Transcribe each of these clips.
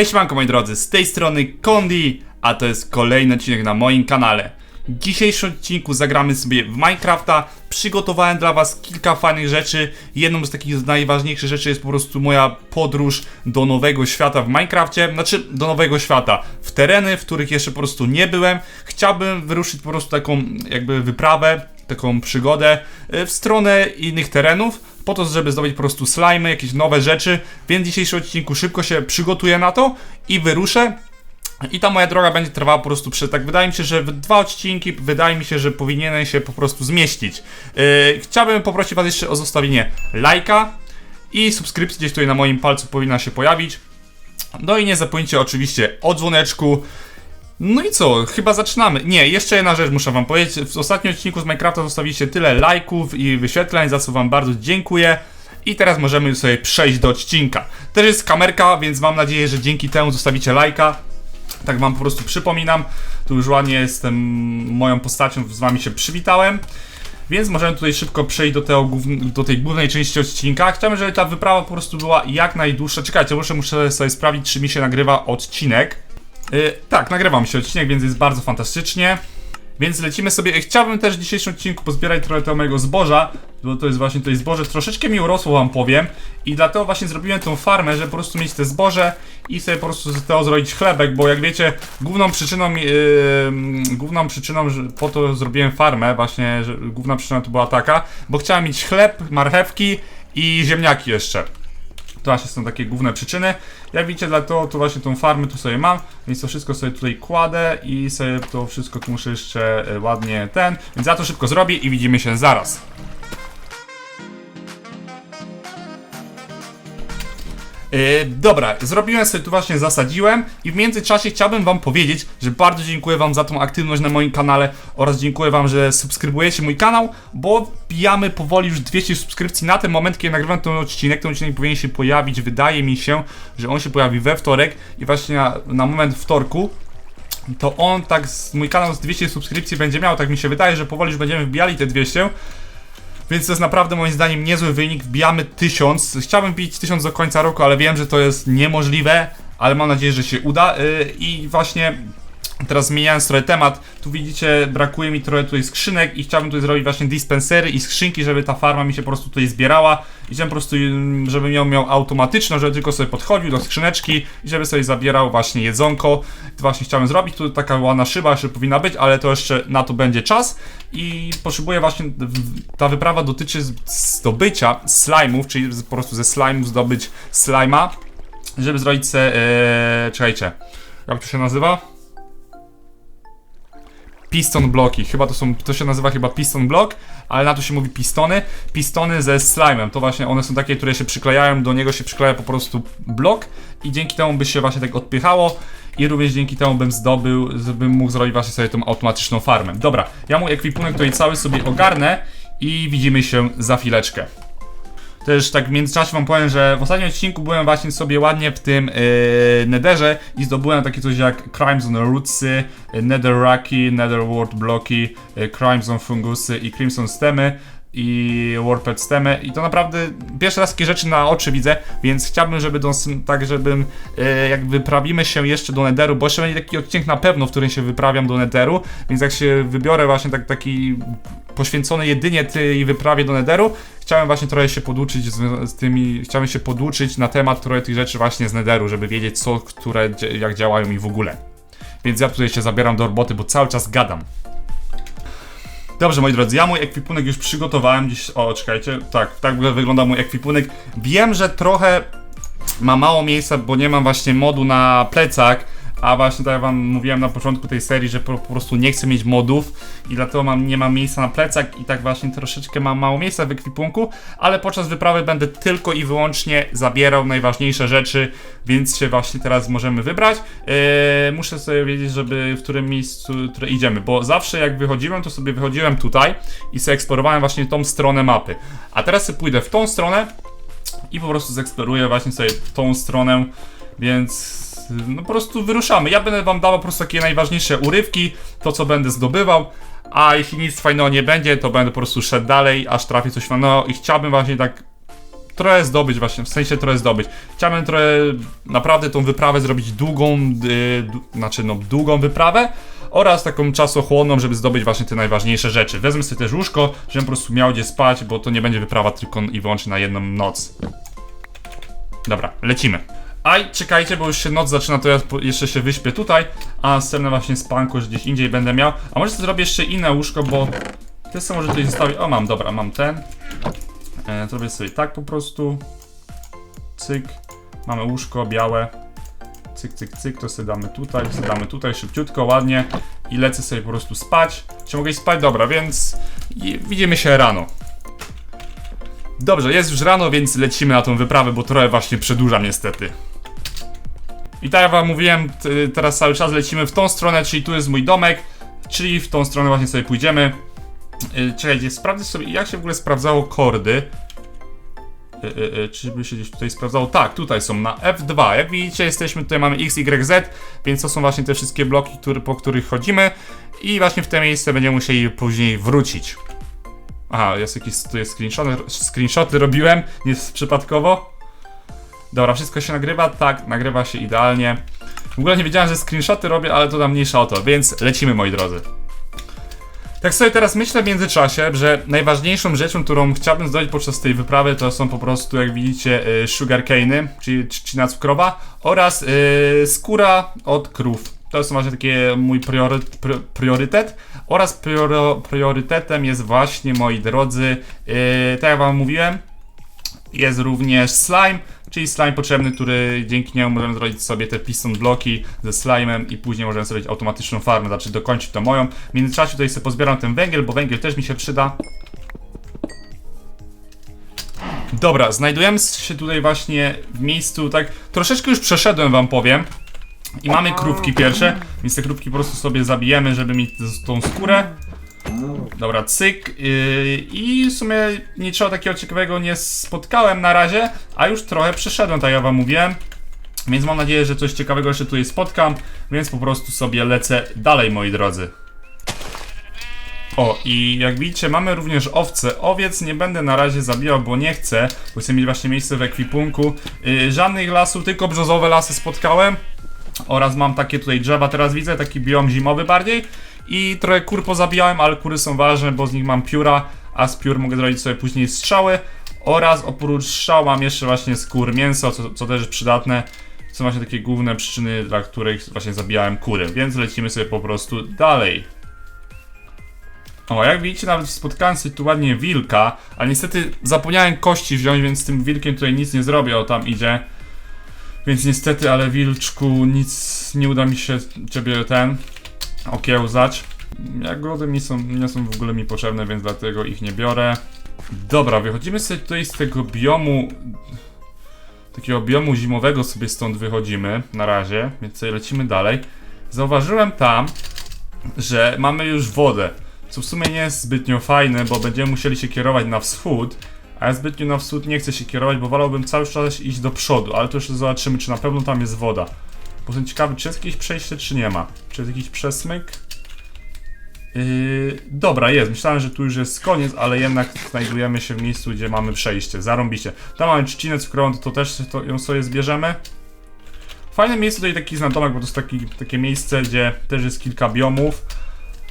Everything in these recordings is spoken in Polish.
Hej siemanko moi drodzy, z tej strony Kondi, a to jest kolejny odcinek na moim kanale. W dzisiejszym odcinku zagramy sobie w Minecrafta. Przygotowałem dla was kilka fajnych rzeczy. Jedną z takich najważniejszych rzeczy jest po prostu moja podróż do nowego świata w Minecrafcie. Znaczy, do nowego świata. W tereny, w których jeszcze po prostu nie byłem. Chciałbym wyruszyć po prostu taką jakby wyprawę, taką przygodę e, w stronę innych terenów, po to, żeby zdobyć po prostu slimy, jakieś nowe rzeczy, więc w dzisiejszym odcinku szybko się przygotuję na to i wyruszę. I ta moja droga będzie trwała po prostu przez, tak wydaje mi się, że w dwa odcinki, wydaje mi się, że powinienem się po prostu zmieścić. Yy, chciałbym poprosić was jeszcze o zostawienie lajka i subskrypcji gdzieś tutaj na moim palcu powinna się pojawić. No i nie zapomnijcie oczywiście o dzwoneczku. No i co? Chyba zaczynamy. Nie, jeszcze jedna rzecz muszę wam powiedzieć. W ostatnim odcinku z Minecrafta zostawiliście tyle lajków i wyświetleń, za co wam bardzo dziękuję. I teraz możemy sobie przejść do odcinka. Też jest kamerka, więc mam nadzieję, że dzięki temu zostawicie lajka. Tak wam po prostu przypominam. Tu już ładnie jestem moją postacią, z wami się przywitałem. Więc możemy tutaj szybko przejść do, tego, do tej głównej części odcinka. Chciałbym, żeby ta wyprawa po prostu była jak najdłuższa. Czekajcie, muszę, muszę sobie sprawdzić, czy mi się nagrywa odcinek. Yy, tak, nagrywam się odcinek, więc jest bardzo fantastycznie. Więc lecimy sobie. Chciałbym też w dzisiejszym odcinku pozbierać trochę tego mojego zboża, bo to jest właśnie tutaj zboże. Troszeczkę mi urosło, wam powiem. I dlatego właśnie zrobiłem tą farmę, żeby po prostu mieć te zboże i sobie po prostu z tego zrobić chlebek, bo jak wiecie, główną przyczyną, yy, główną przyczyną, że po to zrobiłem farmę, właśnie, że główna przyczyna to była taka, bo chciałem mieć chleb, marchewki i ziemniaki jeszcze. To właśnie są takie główne przyczyny. Jak widzicie, dlatego tu właśnie tą farmę tu sobie mam, więc to wszystko sobie tutaj kładę i sobie to wszystko tu muszę jeszcze e, ładnie ten, więc ja to szybko zrobię i widzimy się zaraz. Yy, dobra, zrobiłem sobie tu właśnie, zasadziłem i w międzyczasie chciałbym wam powiedzieć, że bardzo dziękuję wam za tą aktywność na moim kanale oraz dziękuję wam, że subskrybujecie mój kanał, bo wbijamy powoli już 200 subskrypcji na ten moment, kiedy nagrywam ten odcinek, ten odcinek powinien się pojawić, wydaje mi się, że on się pojawi we wtorek i właśnie na, na moment wtorku to on tak, z, mój kanał z 200 subskrypcji będzie miał, tak mi się wydaje, że powoli już będziemy wbijali te 200, więc to jest naprawdę moim zdaniem niezły wynik. Wbijamy 1000. Chciałbym bić 1000 do końca roku, ale wiem, że to jest niemożliwe, ale mam nadzieję, że się uda. Yy, I właśnie teraz zmieniając trochę temat, tu widzicie, brakuje mi trochę tutaj skrzynek i chciałbym tutaj zrobić właśnie dispensery i skrzynki, żeby ta farma mi się po prostu tutaj zbierała i chciałem po prostu, ym, żebym ją miał automatyczną, żeby tylko sobie podchodził do skrzyneczki i żeby sobie zabierał właśnie jedzonko. To właśnie chciałem zrobić, tu taka ładna szyba jeszcze powinna być, ale to jeszcze na to będzie czas i potrzebuję właśnie, ta wyprawa dotyczy zdobycia slime'ów, czyli po prostu ze slime'ów zdobyć slime'a, żeby zrobić se, ee, czekajcie, jak to się nazywa? Piston bloki. Chyba to są, to się nazywa chyba piston block, ale na to się mówi pistony. Pistony ze slime'em. To właśnie one są takie, które się przyklejają, do niego się przykleja po prostu blok i dzięki temu by się właśnie tak odpychało i również dzięki temu bym zdobył, bym mógł zrobić właśnie sobie tą automatyczną farmę. Dobra, ja mój ekwipunek tutaj cały sobie ogarnę i widzimy się za chwileczkę. Też tak w międzyczasie wam powiem, że w ostatnim odcinku byłem właśnie sobie ładnie w tym yy, netherze i zdobyłem takie coś jak Crimson Rootsy, yy, Netherraki, Netherwort Bloki, yy, Crimson Fungusy i Crimson Stemy i Warped Stemy. I to naprawdę pierwszy raz takie rzeczy na oczy widzę, więc chciałbym, żeby do, tak, żebym jak wyprawimy się jeszcze do Netheru, bo jeszcze będzie taki odcinek na pewno, w którym się wyprawiam do Netheru, więc jak się wybiorę właśnie tak, taki poświęcony jedynie tej wyprawie do Netheru, chciałem właśnie trochę się poduczyć z, z tymi, chciałem się poduczyć na temat trochę tych rzeczy właśnie z Netheru, żeby wiedzieć co, które, jak działają i w ogóle. Więc ja tutaj się zabieram do roboty, bo cały czas gadam. Dobrze, moi drodzy, ja mój ekwipunek już przygotowałem dziś. O, czekajcie, tak, tak wygląda mój ekwipunek. Wiem, że trochę ma mało miejsca, bo nie mam właśnie modu na plecak. A właśnie tak jak wam mówiłem na początku tej serii, że po, po prostu nie chcę mieć modów i dlatego mam, nie mam miejsca na plecak i tak właśnie troszeczkę mam mało miejsca w ekwipunku, ale podczas wyprawy będę tylko i wyłącznie zabierał najważniejsze rzeczy, więc się właśnie teraz możemy wybrać. Eee, muszę sobie wiedzieć, żeby w którym miejscu które idziemy, bo zawsze jak wychodziłem, to sobie wychodziłem tutaj i sobie eksplorowałem właśnie tą stronę mapy. A teraz sobie pójdę w tą stronę i po prostu zeksplororuję właśnie sobie tą stronę, więc no po prostu wyruszamy. Ja będę wam dawał po prostu takie najważniejsze urywki, to co będę zdobywał, a jeśli nic fajnego nie będzie, to będę po prostu szedł dalej, aż trafię coś fajnego i chciałbym właśnie tak trochę zdobyć właśnie, w sensie trochę zdobyć. Chciałbym trochę naprawdę tą wyprawę zrobić długą, yy, znaczy no długą wyprawę oraz taką czasochłonną, żeby zdobyć właśnie te najważniejsze rzeczy. Wezmę sobie też łóżko, żebym po prostu miał gdzie spać, bo to nie będzie wyprawa tylko i wyłącznie na jedną noc. Dobra, lecimy. Aj, czekajcie, bo już się noc zaczyna, to ja jeszcze się wyśpię tutaj, a następne właśnie spanko, że gdzieś indziej będę miał. A może zrobię jeszcze inne łóżko, bo ty sobie może tutaj zostawić. O, mam, dobra, mam ten. E, zrobię sobie tak po prostu. Cyk. Mamy łóżko białe. Cyk, cyk, cyk, to sobie damy tutaj, sobie damy tutaj szybciutko, ładnie i lecę sobie po prostu spać. Czy mogę iść spać? Dobra, więc widzimy się rano. Dobrze, jest już rano, więc lecimy na tą wyprawę, bo trochę właśnie przedłużam niestety. I tak jak wam mówiłem, teraz cały czas lecimy w tą stronę, czyli tu jest mój domek, czyli w tą stronę właśnie sobie pójdziemy. Yy, Czekajcie, sprawdzę sobie, jak się w ogóle sprawdzało kordy. Yy, yy, czy by się gdzieś tutaj sprawdzało? Tak, tutaj są na F2. Jak widzicie, jesteśmy tutaj, mamy X, Y, Z, więc to są właśnie te wszystkie bloki, które, po których chodzimy. I właśnie w te miejsce będziemy musieli później wrócić. Aha, jest jakieś tu jest screenshoty, screenshoty robiłem, nie przypadkowo. Dobra, wszystko się nagrywa? Tak, nagrywa się idealnie. W ogóle nie wiedziałem, że screenshoty robię, ale to tam mniejsza o to, więc lecimy moi drodzy. Tak sobie teraz myślę w międzyczasie, że najważniejszą rzeczą, którą chciałbym zdobyć podczas tej wyprawy, to są po prostu, jak widzicie, y, sugarcane'y, czyli trzcina cukrowa oraz y, skóra od krów. To są właśnie takie mój priory, pr- priorytet. Oraz prioro, priorytetem jest właśnie, moi drodzy, yy, tak jak wam mówiłem, jest również slime, czyli slime potrzebny, który dzięki niemu możemy zrobić sobie te piston bloki ze slime'em i później możemy zrobić automatyczną farmę, znaczy dokończyć to moją. W międzyczasie tutaj sobie pozbieram ten węgiel, bo węgiel też mi się przyda. Dobra, znajdujemy się tutaj właśnie w miejscu, tak troszeczkę już przeszedłem wam powiem. I mamy krówki pierwsze, więc te krówki po prostu sobie zabijemy, żeby mieć tą skórę. Dobra, cyk. Yy, I w sumie niczego takiego ciekawego nie spotkałem na razie, a już trochę przeszedłem, tak jak wam mówiłem. Więc mam nadzieję, że coś ciekawego jeszcze tutaj spotkam, więc po prostu sobie lecę dalej, moi drodzy. O, i jak widzicie, mamy również owce. Owiec nie będę na razie zabijał, bo nie chcę, bo chcę mieć właśnie miejsce w ekwipunku. Yy, żadnych lasów, tylko brzozowe lasy spotkałem. Oraz mam takie tutaj drzewa, teraz widzę, taki biom zimowy bardziej. I trochę kur pozabijałem, ale kury są ważne, bo z nich mam pióra, a z piór mogę zrobić sobie później strzały. Oraz oprócz strzał mam jeszcze właśnie skór mięso, co, co też jest przydatne. Są właśnie takie główne przyczyny, dla których właśnie zabijałem kury, więc lecimy sobie po prostu dalej. O, jak widzicie, nawet spotkałem sobie tu ładnie wilka, ale niestety zapomniałem kości wziąć, więc z tym wilkiem tutaj nic nie zrobię, o tam idzie. Więc niestety, ale wilczku, nic nie uda mi się ciebie ten okiełzać. Jagody mi są, nie są w ogóle mi potrzebne, więc dlatego ich nie biorę. Dobra, wychodzimy sobie tutaj z tego biomu, takiego biomu zimowego sobie stąd wychodzimy na razie, więc sobie lecimy dalej. Zauważyłem tam, że mamy już wodę, co w sumie nie jest zbytnio fajne, bo będziemy musieli się kierować na wschód, a ja zbytnio na wschód nie chcę się kierować, bo wolałbym cały czas iść do przodu, ale to jeszcze zobaczymy, czy na pewno tam jest woda. Bo jestem ciekawy, czy jest jakieś przejście, czy nie ma. Czy jest jakiś przesmyk? Yy, dobra, jest. Myślałem, że tu już jest koniec, ale jednak znajdujemy się w miejscu, gdzie mamy przejście. Zarąbiście. Tam mamy trzcinę cukrową, to, to też to, ją sobie zbierzemy. Fajne miejsce tutaj taki znatomek, bo to jest taki, takie miejsce, gdzie też jest kilka biomów.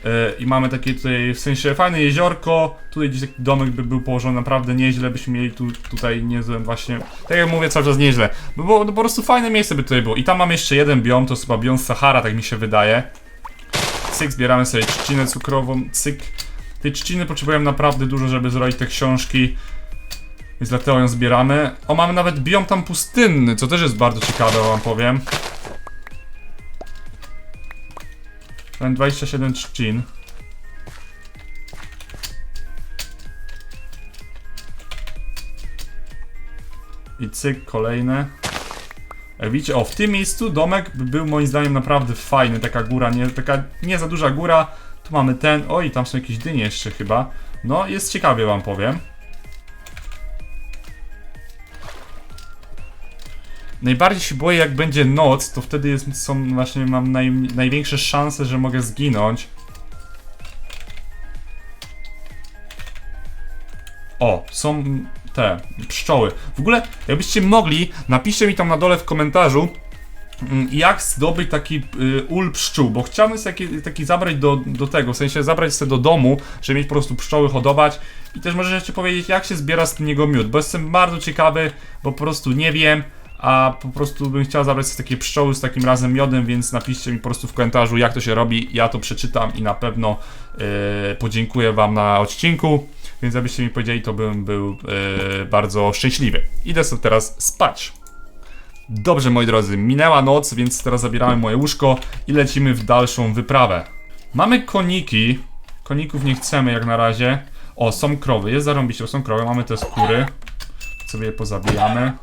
Yy, I mamy takie tutaj, w sensie fajne jeziorko, tutaj gdzieś taki domek by był położony naprawdę nieźle, byśmy mieli tu, tutaj niezłe właśnie, tak jak mówię cały czas nieźle, bo no po prostu fajne miejsce by tutaj było. I tam mam jeszcze jeden biom, to jest chyba biom Sahara, tak mi się wydaje. Cyk, zbieramy sobie trzcinę cukrową, cyk. Tej trzciny potrzebujemy naprawdę dużo, żeby zrobić te książki, więc dlatego ją zbieramy. O, mamy nawet biom tam pustynny, co też jest bardzo ciekawe, wam powiem. Mam 27 trzcin. I cyk, kolejne. Jak widzicie, o, w tym miejscu domek by był moim zdaniem naprawdę fajny. Taka góra, nie, taka nie za duża góra. Tu mamy ten, oj, tam są jakieś dynie jeszcze chyba. No, jest ciekawie wam powiem. Najbardziej się boję, jak będzie noc, to wtedy jest, są właśnie, mam naj, największe szanse, że mogę zginąć. O, są te pszczoły. W ogóle, jakbyście mogli, napiszcie mi tam na dole w komentarzu, mm, jak zdobyć taki y, ul pszczół, bo chciałbym sobie taki, taki zabrać do, do tego, w sensie zabrać sobie do domu, żeby mieć po prostu pszczoły hodować i też możecie powiedzieć, jak się zbiera z niego miód, bo jestem bardzo ciekawy, bo po prostu nie wiem, a po prostu bym chciał zabrać takie pszczoły z takim razem miodem, więc napiszcie mi po prostu w komentarzu, jak to się robi, ja to przeczytam i na pewno y, podziękuję wam na odcinku, więc abyście mi powiedzieli, to bym był y, bardzo szczęśliwy. Idę sobie teraz spać. Dobrze, moi drodzy, minęła noc, więc teraz zabieramy moje łóżko i lecimy w dalszą wyprawę. Mamy koniki. Koników nie chcemy jak na razie. O, są krowy, jest zarąbiście, są krowy, mamy te skóry. Sobie je pozabijamy.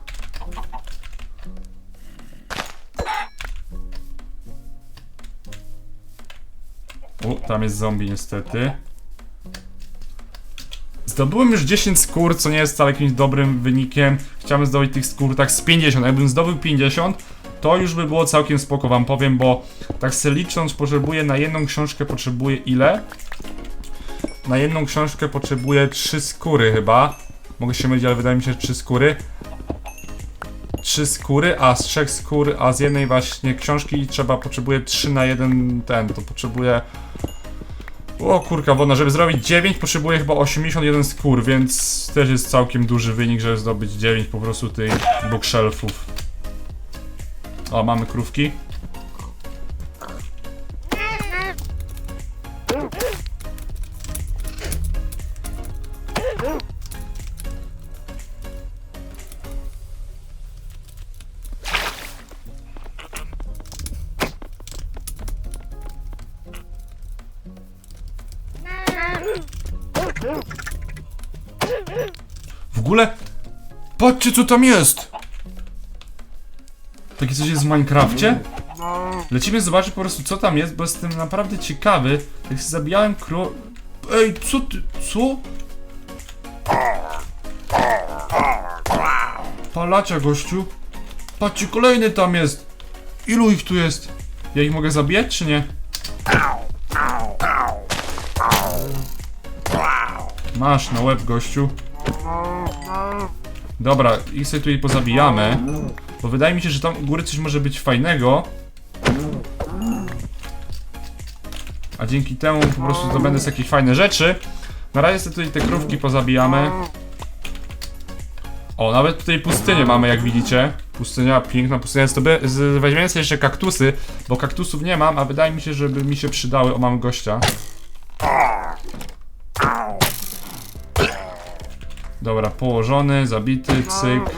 O, tam jest zombie niestety. Zdobyłem już 10 skór, co nie jest wcale jakimś dobrym wynikiem. Chciałbym zdobyć tych skór tak z 50. Jakbym zdobył 50, to już by było całkiem spoko, wam powiem, bo tak se licząc, potrzebuję na jedną książkę, potrzebuję ile? Na jedną książkę potrzebuję 3 skóry chyba. Mogę się mylić, ale wydaje mi się, że 3 skóry. 3 skóry, a z 3 skór, a z jednej właśnie książki trzeba, potrzebuję 3 na jeden ten, to potrzebuję o kurka wodna, żeby zrobić 9 potrzebuję chyba 81 skór, więc też jest całkiem duży wynik, żeby zdobyć 9 po prostu tych bookshelfów. O, mamy krówki. Co tam jest! Takie coś jest w Minecrafcie? Lecimy zobaczyć po prostu co tam jest, bo jestem naprawdę ciekawy. Jak się zabijałem kro... Ej, co ty... co? Palacia, gościu. Patrzcie, kolejny tam jest. Ilu ich tu jest? Ja ich mogę zabijać, czy nie? Masz na łeb, gościu. Dobra, ich sobie tutaj pozabijamy. Bo wydaje mi się, że tam u góry coś może być fajnego. A dzięki temu po prostu zdobędę sobie jakieś fajne rzeczy. Na razie sobie tutaj te krówki pozabijamy. O, nawet tutaj pustynię mamy, jak widzicie. Pustynia, piękna pustynia. Weźmiemy sobie jeszcze kaktusy, bo kaktusów nie mam, a wydaje mi się, żeby mi się przydały. O, mamy gościa. Dobra, położony, zabity, cyk.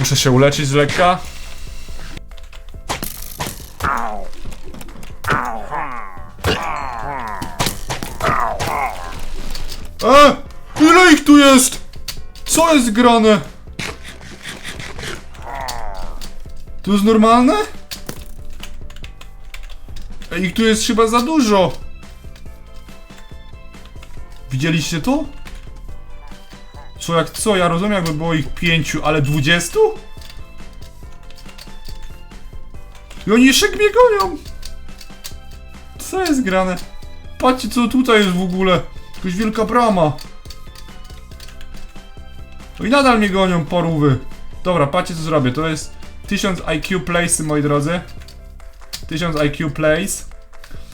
Muszę się uleczyć z lekka. E! Ile ich tu jest? Co jest grane? To jest normalne? Ej, ich tu jest chyba za dużo. Widzieliście to? Co jak co? Ja rozumiem jakby było ich pięciu, ale dwudziestu? I oni jeszcze mnie gonią! Co jest grane? Patrzcie co tutaj jest w ogóle! Jakaś wielka brama! I nadal mnie gonią porówy! Dobra, patrzcie co zrobię, to jest 1000 IQ plays, moi drodzy. 1000 IQ plays.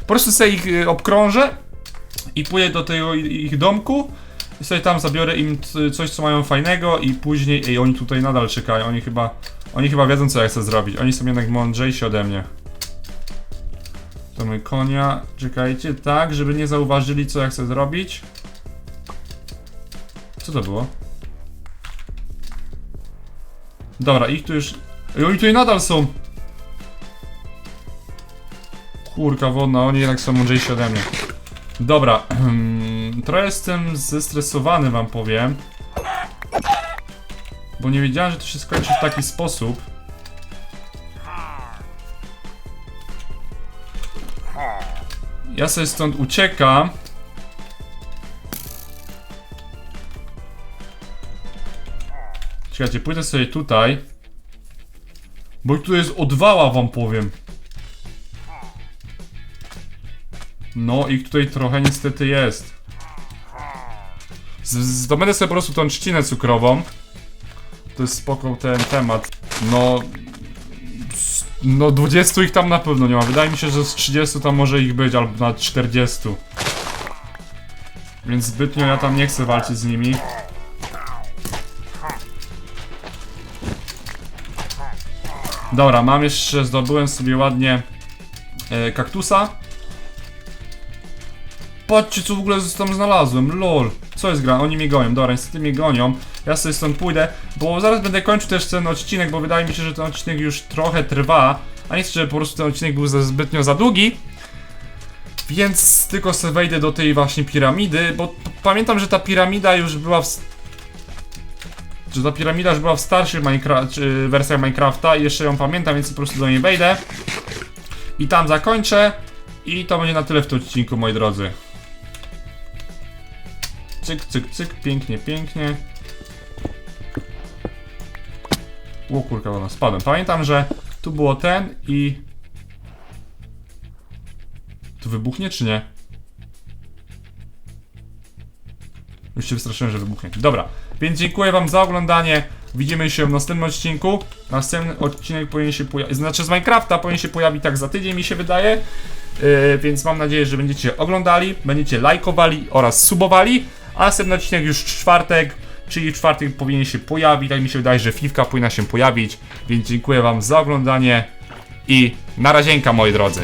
Po prostu sobie ich y, obkrążę i pójdę do tego ich domku i sobie tam zabiorę im coś, co mają fajnego i później, ej, oni tutaj nadal czekają, oni chyba, oni chyba wiedzą, co ja chcę zrobić, oni są jednak mądrzejsi ode mnie. To mój konia, czekajcie, tak, żeby nie zauważyli, co ja chcę zrobić. Co to było? Dobra, ich tu już, ej, oni tutaj nadal są. Kurka wodna, oni jednak są mądrzejsi ode mnie. Dobra, trochę jestem zestresowany, wam powiem. Bo nie wiedziałem, że to się skończy w taki sposób. Ja sobie stąd uciekam. Czekajcie, pójdę sobie tutaj. Bo tu jest odwała, wam powiem. No, ich tutaj trochę niestety jest. Zdobędę sobie po prostu tą trzcinę cukrową. To jest spoko ten temat. No... No 20 ich tam na pewno nie ma. Wydaje mi się, że z 30 tam może ich być, albo nawet 40. Więc zbytnio ja tam nie chcę walczyć z nimi. Dobra, mam jeszcze, zdobyłem sobie ładnie e, kaktusa. Patrzcie co w ogóle tam znalazłem, lol. Co jest gra? Oni mnie gonią, dobra, niestety mnie gonią. Ja sobie stąd pójdę, bo zaraz będę kończył też ten odcinek, bo wydaje mi się, że ten odcinek już trochę trwa. A nie chcę, żeby po prostu ten odcinek był zbytnio za długi. Więc tylko sobie wejdę do tej właśnie piramidy, bo pamiętam, że ta piramida już była w... Że ta piramida już była w starszych Minecraft, czy wersjach Minecrafta i jeszcze ją pamiętam, więc po prostu do niej wejdę. I tam zakończę. I to będzie na tyle w tym odcinku, moi drodzy. Cyk, cyk, cyk, pięknie, pięknie. O kurka, ona spadłem. Pamiętam, że tu było ten i... Tu wybuchnie, czy nie? Już się wystraszyłem, że wybuchnie. Dobra, więc dziękuję wam za oglądanie. Widzimy się w następnym odcinku. Następny odcinek powinien się pojawić, znaczy z Minecrafta powinien się pojawić tak za tydzień mi się wydaje. Yy, więc mam nadzieję, że będziecie oglądali, będziecie lajkowali oraz subowali. A następny odcinek już czwartek, czyli w czwartek powinien się pojawić. Tak mi się wydaje, że Fifka powinna się pojawić. Więc dziękuję wam za oglądanie i na razienka moi drodzy.